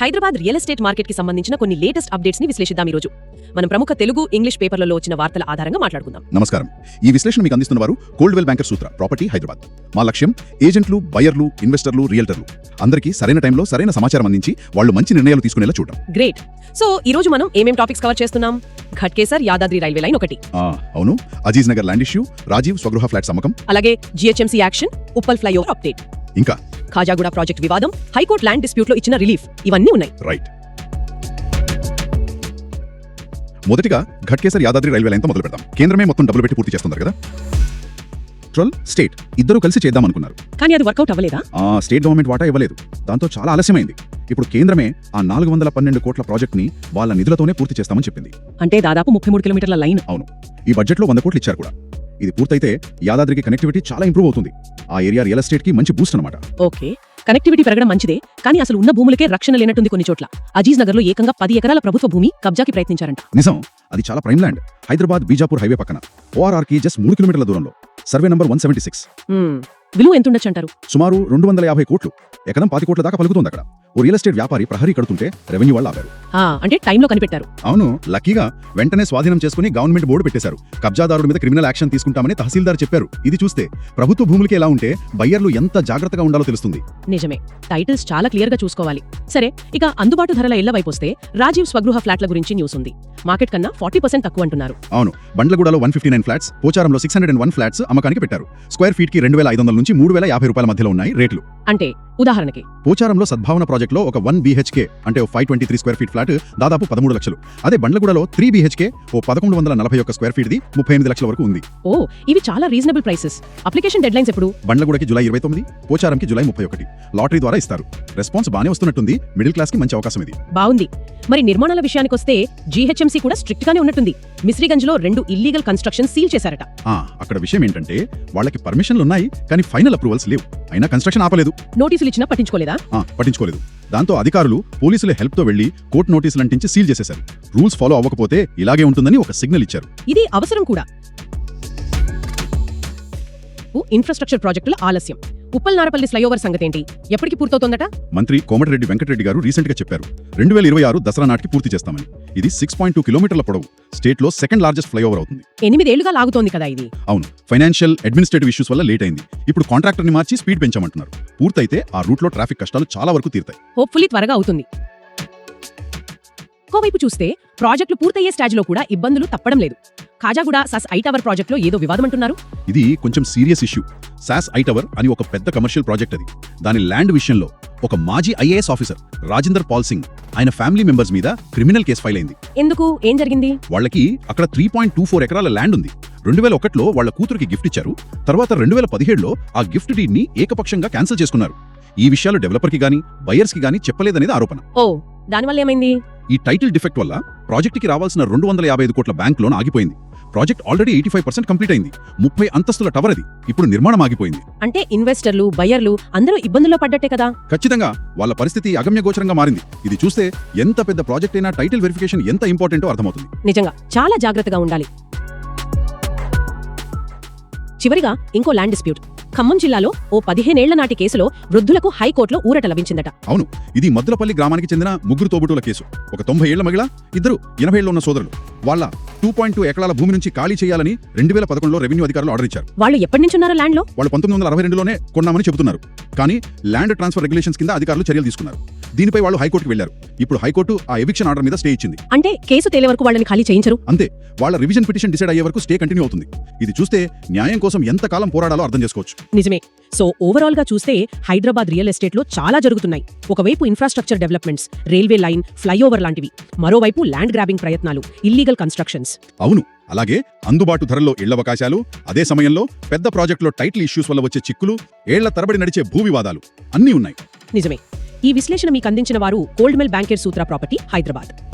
Hyderabad real estate మార్కెట్కి సంబంధించిన కొన్ని లేటెస్ట్ అప్డేట్స్ని విశ్లేషిద్దాం ఈ రోజు మనం ప్రముఖ తెలుగు ఇంగ్లీష్ పేపర్లలో వచ్చిన వార్తల ఆధారంగా మాట్లాడుకుందాం. నమస్కారం. ఈ విశ్లేషణ మీకు అందిస్తున్న వారు Coldwell Banker Sutra property Hyderabad. మా లక్ష్యం ఏజెంట్లు బయర్లు ఇన్వెస్టర్లు రియల్టర్లు. అందరికీ సరైన టైంలో సరైన సమాచారం అందించి వాళ్ళు మంచి నిర్ణయాలు తీసుకునేలా చూడటం. గ్రేట్. సో ఈ రోజు మనం ఏమేం టాపిక్స్ కవర్ చేస్తున్నాం? ఘట్కేసర్ యాదాద్రి రైల్వే లైన్ ఒకటి. అవును. Aziz Nagar land issue Rajiv Swagruha flats అమ్మకం అలాగే GHMC action Uppal flyover update. ఇంకా ఖాజాగూడ ప్రాజెక్ట్ వివాదం హైకోర్టు ల్యాండ్ డిస్ప్యూట్లో ఇచ్చిన రిలీఫ్ ఇవన్నీ ఉన్నాయి. రైట్. మొదటిగా ఘట్కేసర్ యాదాద్రి రైల్వే లైన్తో మొదలు పెడదాం. కేంద్రమే మొత్తం డబ్బులు పెట్టి పూర్తి చేస్తున్నారు కదా? ట్రల్ స్టేట్ ఇద్దరు కలిసి చేద్దాం అనుకున్నారు. కానీ అది వర్కౌట్ అవ్వలేదా? ఆ స్టేట్ గవర్నమెంట్ వాటా ఇవ్వలేదు. దాంతో చాలా ఆలస్యమైంది. ఇప్పుడు కేంద్రమే ఆ నాలుగు వందల పన్నెండు కోట్ల ప్రాజెక్ట్ని వాళ్ళ నిధులతోనే పూర్తి చేస్తామని చెప్పింది. అంటే దాదాపు ముప్పై మూడు కిలోమీటర్ల లైన్. అవును. ఈ బడ్జెట్లో వంద కోట్లు ఇచ్చారు కూడా. ఇది పూర్తయితే యాదాద్రికి కనెక్టివిటీ చాలా ఇంప్రూవ్ అవుతుంది. ఆ ఏరియా రియల్ ఎస్టేట్కి మంచి బూస్ట్ అనమాట ఓకే కనెక్టివిటీ పెరగడం మంచిదే కానీ అసలు ఉన్న భూములకే రక్షణ లేనట్టుంది కొన్ని చోట్ల. అజీజ్ నగర్లో ఏకంగా పది ఎకరాల ప్రభుత్వ భూమి కబ్జాకి ప్రయత్నించారంట. నిజం అది చాలా prime land Hyderabad Bijapur highway పక్కన. ఓఆర్ఆర్కి జస్ట్ మూడు కిలోమీటర్ల దూరంలో survey number one seventy six. విలువ ఎంత ఉండొచ్చు అంటారు సుమారు రెండు వందల యాభై కోట్లు ఎకరం పాతి కోట్ల దాకా పలుకుతుంది అక్కడ. ఓ రియల్ ఎస్టేట్ వ్యాపారి ప్రహరీ కడుతుంటే రెవెన్యూ వాళ్ళు ఆపారు అంటే టైంలో కనిపెట్టారు. అవును లక్కీగా వెంటనే స్వాధీనం చేసుకుని గవర్నమెంట్ బోర్డు పెట్టేశారు. కబ్జాదారుల మీద క్రిమినల్ యాక్షన్ తీసుకుంటామని తహసీల్దార్ చెప్పారు. ఇది చూస్తే ప్రభుత్వ భూములకి ఎలా ఉంటే బయ్యర్లు ఎంత జాగ్రత్తగా ఉండాలో తెలుస్తుంది. నిజమే. టైటిల్స్ చాలా క్లియర్గా చూసుకోవాలి. సరే ఇక అందుబాటు ధరల ఇళ్ళ వైపు వస్తే రాజీవ్ స్వగృహ ఫ్లాట్ల గురించి న్యూస్ ఉంది. మార్కెట్ కన్నా ఫార్టీ పర్సెంట్ తక్కువ అంటున్నారు. అవును బండ్లగూడలో one fifty nine flats పోచారంలో six hundred and one flats అమ్మకానికి పెట్టారు. స్క్వేర్ ఫీట్కి రెండు వేల ఐదు వందల నుంచి మూడు వేల యాభై రూపాయల మధ్యలో ఉన్నాయి రేట్లు. అంటే ఉదాహరణకి. పోచారంలో సద్భావన ప్రాజెక్ట్లో ఒక వన్ బీహెచ్కే అంటే five twenty three square feet flat దాదాపు పదమూడు లక్షలు. అదే బండ్లగూడలో త్రీ బీహెచ్కే ఓ పదకొండు వందల నలభై ఒక్క స్క్వేర్ ఫీట్ ది ముప్పై ఎనిమిది లక్షల వరకు ఉంది. ఓ ఇవి చాలా reasonable prices application deadlines ఎప్పుడు? బండ్లగూడకి జూలై ఇరవై తొమ్మిది పోచారంకి జూలై ముప్పై ఒకటి. లాటరీ ద్వారా ఇస్తారు. రెస్పాన్స్ బానే వస్తున్నట్టుంది. మిడిల్ క్లాస్కి మంచి అవకాశం ఇది. బాగుంది మరి నిర్మాణాల విషయానికి వస్తే జీహెచ్ఎంసీ కూడా స్ట్రిక్ట్ గానే ఉన్నట్టుంది. మిస్రీగంజ్లో రెండు ఇల్లీగల్ కన్స్ట్రక్షన్ సీల్ చేశారట. ఆ అక్కడ విషయం ఏంటంటే వాళ్ళకి పర్మిషన్లు ఉన్నాయి కానీ ఫైనల్ అప్రూవల్స్ లేవు. అయినా కన్స్ట్రక్షన్ ఆపలేదు. నోటీసులు ఇచ్చినా పట్టించుకోలేదా? ఆ, పట్టించుకోలేదు. దాంతో అధికారులు పోలీసుల హెల్ప్తో వెళ్ళి కోర్టు నోటీసులు అంటించి సీల్ చేసేశారు. రూల్స్ ఫాలో అవ్వకపోతే ఇలాగే ఉంటుందని ఒక సిగ్నల్ ఇచ్చారు. ఇది అవసరం కూడా. ఇన్ఫ్రాస్ట్రక్చర్ ప్రాజెక్టుల ఆలస్యం. ఉప్పల్ నారపల్లి ఫ్లైఓవర్ సంగతేంటి? ఎప్పటికి పూర్తవుతోందట? మంత్రి కోమటిరెడ్డి వెంకటరెడ్డి గారు రీసెంట్గా చెప్పారు. రెండు వేల ఇరవై ఆరు దసరా నాటికి పూర్తి చేస్తామని. ఇది సిక్స్ పాయింట్ టూ కిలోమీటర్ల పొడవు. స్టేట్లో సెకండ్ లార్జెస్ట్ ఫ్లైఓవర్ అవుతుంది. ఎనిమిదేళ్ళుగా లాగుతోంది కదా ఇది? అవును. ఫైనాన్షియల్ అడ్మినిస్ట్రేటివ్ ఇష్యూస్ వల్ల లేట్ అయింది. ఇప్పుడు కాంట్రాక్టర్ని మార్చి స్పీడ్ పెంచామంటున్నారు. పూర్తయితే ఆ రూట్లో ట్రాఫిక్ కష్టాలు చాలా వరకు తీరుతాయి. హోప్ఫుల్లీ త్వరగా అవుతుంది. ఇంకోవైపు చూస్తే ప్రాజెక్టులు పూర్తయ్యే స్టేజ్లో కూడా ఇబ్బందులు తప్పడం లేదు. ఖాజాగూడ సస్ ఐ టవర్ ప్రాజెక్టులో ఏదో వివాదం అంటున్నారు ఇది కొంచెం serious issue. SAS I tower అని ఒక పెద్ద కమర్షియల్ ప్రాజెక్ట్ అది. దాని ల్యాండ్ విషయంలో ఒక మాజీ ఐఏఎస్ ఆఫీసర్ రాజేందర్ పాల్ సింగ్ ఆయన ఫ్యామిలీ మెంబర్స్ మీద క్రిమినల్ కేసు ఫైల్ అయింది. ఎందుకు? ఏం జరిగింది? వాళ్ళకి అక్కడ త్రీ పాయింట్ టూ ఫోర్ ఎకరాల ల్యాండ్ ఉంది. రెండు వేల ఒకటిలో వాళ్ళ కూతురికి గిఫ్ట్ ఇచ్చారు. తర్వాత రెండు వేల పదిహేడులో ఆ గిఫ్ట్ డీడ్ని ఏకపక్షంగా క్యాన్సిల్ చేసుకున్నారు. ఈ విషయాలు డెవలపర్కి గానీ బయర్స్కి గానీ చెప్పలేదనేది ఆరోపణ. ఓ దానివల్ల ఏమైంది? ఈ టైటిల్ డిఫెక్ట్ వల్ల ప్రాజెక్ట్కి రావాల్సిన రెండు వందల యాభై ఐదు కోట్ల బ్యాంక్ లోన్ ఆగిపోయింది. Project already eighty five percent complete అయింది. ముప్పై అంతస్తుల టవర్ అది. ఇప్పుడు నిర్మాణం ఆగిపోయింది. అంటే ఇన్వెస్టర్లు బయర్లు అందరూ ఇబ్బందుల్లో పడ్డట్టే కదా? ఖచ్చితంగా వాళ్ళ పరిస్థితి అగమ్యగోచరంగా మారింది. ఇది చూస్తే ఎంత పెద్ద ప్రాజెక్ట్ అయినా టైటిల్ వెరిఫికేషన్ ఎంత ఇంపార్టెంటో అర్థమవుతుంది. నిజంగా చాలా జాగ్రత్తగా ఉండాలి. చివరిగా ఇంకో ల్యాండ్ డిస్ప్యూట్ ఖమ్మం జిల్లాలో ఓ పదిహేనేళ్ళ నాటి కేసులో వృద్ధులకు హైకోర్టులో ఊరట లభించిందట. అవును ఇది మద్దులపల్లి గ్రామానికి చెందిన ముగ్గురు తోబుటూల కేసు. ఒక తొంభై ఏళ్ళ మహిళ ఇద్దరు ఎనభై ఏళ్ళు ఉన్న సోదరులు. వాళ్ళ టూ పాయింట్ టూ ఎకరాల భూమి నుంచి ఖాళీ చేయాలని రెండు వేల పదకొండులో రెవెన్యూ అధికారులు ఆర్డర్ ఇచ్చారు. వాళ్ళు ఎప్పటి నుంచి ఉన్నారో ల్యాండ్లో? వాళ్ళు పంతొమ్మిది వందల అరవై రెండులోనే కొన్నామని చెబుతున్నారు. కానీ ల్యాండ్ ట్రాన్స్ఫర్ రెగ్యులేషన్స్ కింద అధికారులు చర్యలు తీసుకున్నారు. దీనిపై వాళ్ళు హైకోర్టుకు వెళ్ళారు ఇప్పుడు హైకోర్టు ఆ ఎవిక్షన్ ఆర్డర్ మీద స్టే ఇచ్చింది. అంటే కేసు తేలే వరకు వాళ్ళని ఖాళీ చేయించరు? అంతే. వాళ్ళ రివిజన్ పిటిషన్ డిసైడ్ అయ్యే వరకు స్టే కంటిన్యూ అవుతుంది. ఇది చూస్తే న్యాయం కోసం ఎంతకాలం పోరాడాలో అర్థం చేసుకోవచ్చు. నిజమే. సో ఓవరాల్గా చూస్తే హైదరాబాద్ రియల్ ఎస్టేట్లో చాలా జరుగుతున్నాయి. ఒకవైపు infrastructure developments railway line flyover లాంటివి. మరోవైపు ల్యాండ్ గ్రాబింగ్ ప్రయత్నాలు ఇల్లీగల్ కన్స్ట్రక్షన్స్ అవును. అలాగే అందుబాటు ధరల్లో ఇళ్ళ అవకాశాలు అదే సమయంలో పెద్ద ప్రాజెక్టులో టైటిల్ ఇష్యూస్ వల్ల వచ్చే చిక్కులు ఏళ్ళ తరబడి నడిచే భూ వివాదాలు అన్నీ ఉన్నాయి. నిజమే. ఈ విశ్లేషణ మీకు అందించిన వారు Coldwell Banker Sutra property Hyderabad